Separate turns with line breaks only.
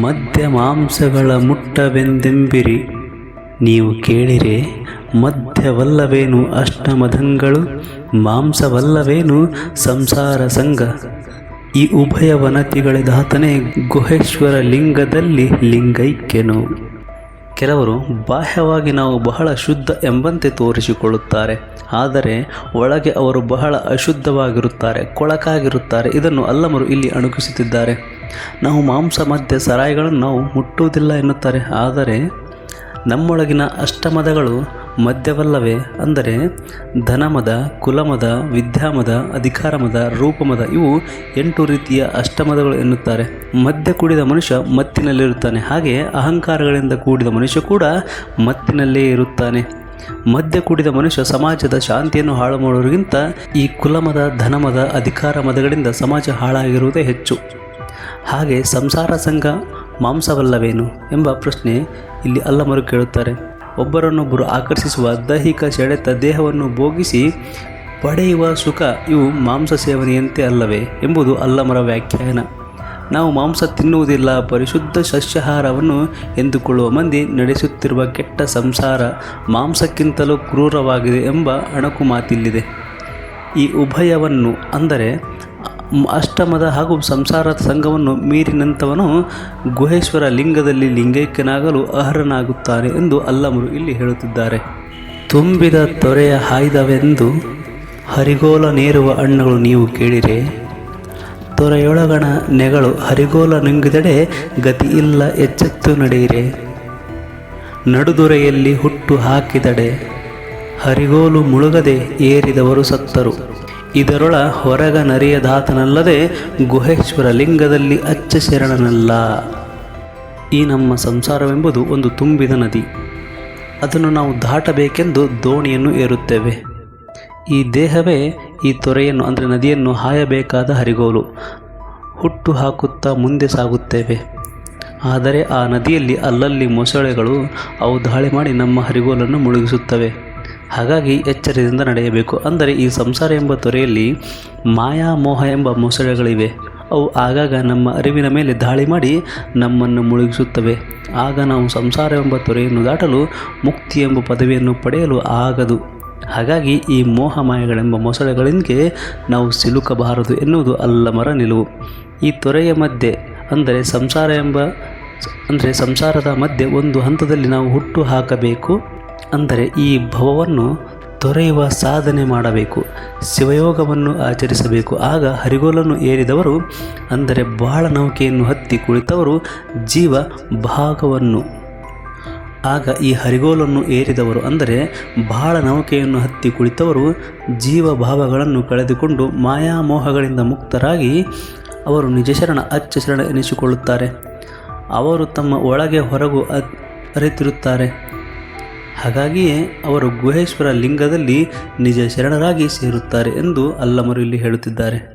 ಮದ್ಯ ಮಾಂಸಗಳ ಮುಟ್ಟವೆಂದೆಂಬಿರಿ. ನೀವು ಕೇಳಿರೆ ಮಧ್ಯವಲ್ಲವೇನು ಅಷ್ಟಮಧಂಗಳು? ಮಾಂಸವಲ್ಲವೇನು ಸಂಸಾರ ಸಂಘ? ಈ ಉಭಯ ವನತಿಗಳಿದಾತನೇ ಗುಹೇಶ್ವರ ಲಿಂಗದಲ್ಲಿ ಲಿಂಗೈಕ್ಯನು. ಕೆಲವರು ಬಾಹ್ಯವಾಗಿ ನಾವು ಬಹಳ ಶುದ್ಧ ಎಂಬಂತೆ ತೋರಿಸಿಕೊಳ್ಳುತ್ತಾರೆ. ಆದರೆ ಒಳಗೆ ಅವರು ಬಹಳ ಅಶುದ್ಧವಾಗಿರುತ್ತಾರೆ, ಕೊಳಕಾಗಿರುತ್ತಾರೆ. ಇದನ್ನು ಅಲ್ಲಮರು ಇಲ್ಲಿ ಅಣುಕಿಸುತ್ತಿದ್ದಾರೆ. ನಾವು ಮಾಂಸ ಮಧ್ಯ ಸರಾಯಿಗಳನ್ನು ನಾವು ಮುಟ್ಟುವುದಿಲ್ಲ ಎನ್ನುತ್ತಾರೆ. ಆದರೆ ನಮ್ಮೊಳಗಿನ ಅಷ್ಟಮದಗಳು ಮದ್ಯವಲ್ಲವೇ? ಅಂದರೆ ಧನಮದ, ಕುಲಮದ, ವಿದ್ಯಾಮದ, ಅಧಿಕಾರಮದ, ರೂಪಮದ ಇವು ಎಂಟು ರೀತಿಯ ಅಷ್ಟಮದಗಳು ಎನ್ನುತ್ತಾರೆ. ಮದ್ಯ ಕೂಡಿದ ಮನುಷ್ಯ ಮತ್ತಿನಲ್ಲಿರುತ್ತಾನೆ. ಹಾಗೆ ಅಹಂಕಾರಗಳಿಂದ ಕೂಡಿದ ಮನುಷ್ಯ ಕೂಡ ಮತ್ತಿನಲ್ಲೇ ಇರುತ್ತಾನೆ. ಮದ್ಯ ಕೂಡಿದ ಮನುಷ್ಯ ಸಮಾಜದ ಶಾಂತಿಯನ್ನು ಹಾಳು ಮಾಡುವುದಕ್ಕಿಂತ ಈ ಕುಲಮದ, ಧನಮದ ಅಧಿಕಾರ ಮದಗಳಿಂದ ಸಮಾಜ ಹಾಳಾಗಿರುವುದೇ ಹೆಚ್ಚು. ಹಾಗೆ ಸಂಸಾರ ಸಂಘ ಮಾಂಸವಲ್ಲವೇನು ಎಂಬ ಪ್ರಶ್ನೆ ಇಲ್ಲಿ ಅಲ್ಲಮರು ಕೇಳುತ್ತಾರೆ. ಒಬ್ಬರನ್ನೊಬ್ಬರು ಆಕರ್ಷಿಸುವ ದೈಹಿಕ ಸೆಳೆತ ದೇಹವನ್ನು ಭೋಗಿಸಿ ಪಡೆಯುವ ಸುಖ ಇವು ಮಾಂಸ ಸೇವನೆಯಂತೆ ಅಲ್ಲವೇ ಎಂಬುದು ಅಲ್ಲಮರ ವ್ಯಾಖ್ಯಾನ. ನಾವು ಮಾಂಸ ತಿನ್ನುವುದಿಲ್ಲ, ಪರಿಶುದ್ಧ ಸಸ್ಯಾಹಾರವನ್ನು ಎಂದುಕೊಳ್ಳುವ ಮಂದಿ ನಡೆಸುತ್ತಿರುವ ಕೆಟ್ಟ ಸಂಸಾರ ಮಾಂಸಕ್ಕಿಂತಲೂ ಕ್ರೂರವಾಗಿದೆ ಎಂಬ ಅಣಕು ಮಾತಿಲ್ಲಿದೆ. ಈ ಉಭಯವನ್ನು ಅಂದರೆ ಅಷ್ಟಮದ ಹಾಗೂ ಸಂಸಾರದ ಸಂಘವನ್ನು ಮೀರಿನಂಥವನು ಗುಹೇಶ್ವರ ಲಿಂಗದಲ್ಲಿ ಲಿಂಗೈಕ್ಯನಾಗಲು ಅರ್ಹನಾಗುತ್ತಾನೆ ಎಂದು ಅಲ್ಲಮರು ಇಲ್ಲಿ ಹೇಳುತ್ತಿದ್ದಾರೆ. ತುಂಬಿದ ತೊರೆಯ ಹಾಯ್ದವೆಂದು ಹರಿಗೋಲ ನೇರುವ ಹಣ್ಣುಗಳು ನೀವು ಕೇಳಿರೆ. ತೊರೆಯೊಳಗಣ ನೆಗಳು ಹರಿಗೋಲ ನುಂಗಿದಡೆ ಗತಿ ಇಲ್ಲ ಎಚ್ಚೆತ್ತು ನಡೆಯಿರೆ. ನಡುದೊರೆಯಲ್ಲಿ ಹುಟ್ಟು ಹಾಕಿದಡೆ ಹರಿಗೋಲು ಮುಳುಗದೆ ಏರಿದವರು ಸತ್ತರು. ಇದರೊಳ ಹೊರಗ ನರಿಯದಾತನಲ್ಲದೆ ಗುಹೇಶ್ವರ ಲಿಂಗದಲ್ಲಿ ಅಚ್ಚ ಶರಣನಲ್ಲ. ಈ ನಮ್ಮ ಸಂಸಾರವೆಂಬುದು ಒಂದು ತುಂಬಿದ ನದಿ. ಅದನ್ನು ನಾವು ದಾಟಬೇಕೆಂದು ದೋಣಿಯನ್ನು ಏರುತ್ತೇವೆ. ಈ ದೇಹವೇ ಈ ತೊರೆಯನ್ನು, ಅಂದರೆ ನದಿಯನ್ನು ಹಾಯಬೇಕಾದ ಹರಿಗೋಲು. ಹುಟ್ಟು ಹಾಕುತ್ತಾ ಮುಂದೆ ಸಾಗುತ್ತೇವೆ. ಆದರೆ ಆ ನದಿಯಲ್ಲಿ ಅಲ್ಲಲ್ಲಿ ಮೊಸಳೆಗಳು ಅವು ದಾಳಿ ಮಾಡಿ ನಮ್ಮ ಹರಿಗೋಲನ್ನು ಮುಳುಗಿಸುತ್ತವೆ. ಹಾಗಾಗಿ ಎಚ್ಚರದಿಂದ ನಡೆಯಬೇಕು. ಅಂದರೆ ಈ ಸಂಸಾರ ಎಂಬ ತೊರೆಯಲ್ಲಿ ಮಾಯಾ, ಮೋಹ ಎಂಬ ಮೊಸಳೆಗಳಿವೆ ಅವು ಆಗಾಗ ನಮ್ಮ ಅರಿವಿನ ಮೇಲೆ ದಾಳಿ ಮಾಡಿ ನಮ್ಮನ್ನು ಮುಳುಗಿಸುತ್ತವೆ. ಆಗ ನಾವು ಸಂಸಾರ ಎಂಬ ತೊರೆಯನ್ನು ದಾಟಲು, ಮುಕ್ತಿ ಎಂಬ ಪದವಿಯನ್ನು ಪಡೆಯಲು ಆಗದು. ಹಾಗಾಗಿ ಈ ಮೋಹ, ಮಾಯಗಳೆಂಬ ಮೊಸಳೆಗಳಿಗೆ ನಾವು ಸಿಲುಕಬಾರದು ಎನ್ನುವುದು ಅಲ್ಲಮರ ನಿಲುವು. ಈ ತೊರೆಯ ಮಧ್ಯೆ, ಅಂದರೆ ಸಂಸಾರ ಎಂಬ, ಅಂದರೆ ಸಂಸಾರದ ಮಧ್ಯೆ ಒಂದು ಹಂತದಲ್ಲಿ ನಾವು ಹುಟ್ಟು ಹಾಕಬೇಕು. ಅಂದರೆ ಈ ಭವವನ್ನು ತೊರೆಯುವ ಸಾಧನೆ ಮಾಡಬೇಕು, ಶಿವಯೋಗವನ್ನು ಆಚರಿಸಬೇಕು. ಆಗ ಹರಿಗೋಲನ್ನು ಏರಿದವರು, ಅಂದರೆ ಬಾಳ ನೌಕೆಯನ್ನು ಹತ್ತಿ ಕುಳಿತವರು, ಜೀವ ಭಾಗವನ್ನು. ಆಗ ಈ ಹರಿಗೋಲನ್ನು ಏರಿದವರು, ಅಂದರೆ ಬಾಳ ನೌಕೆಯನ್ನು ಹತ್ತಿ ಕುಳಿತವರು, ಜೀವ ಭಾವಗಳನ್ನು ಕಳೆದುಕೊಂಡು ಮಾಯಾಮೋಹಗಳಿಂದ ಮುಕ್ತರಾಗಿ ಅವರು ನಿಜಶರಣ ಅಚ್ಚಶರಣ ಎನಿಸಿಕೊಳ್ಳುತ್ತಾರೆ. ಅವರು ತಮ್ಮ ಒಳಗೆ ಹೊರಗು ಅರಿತಿರುತ್ತಾರೆ. ಹಾಗಾಗಿಯೇ ಅವರು ಗುಹೇಶ್ವರ ಲಿಂಗದಲ್ಲಿ ನಿಜ ಶರಣರಾಗಿ ಸೇರುತ್ತಾರೆ ಎಂದು ಅಲ್ಲಮರು ಇಲ್ಲಿ ಹೇಳುತ್ತಿದ್ದಾರೆ.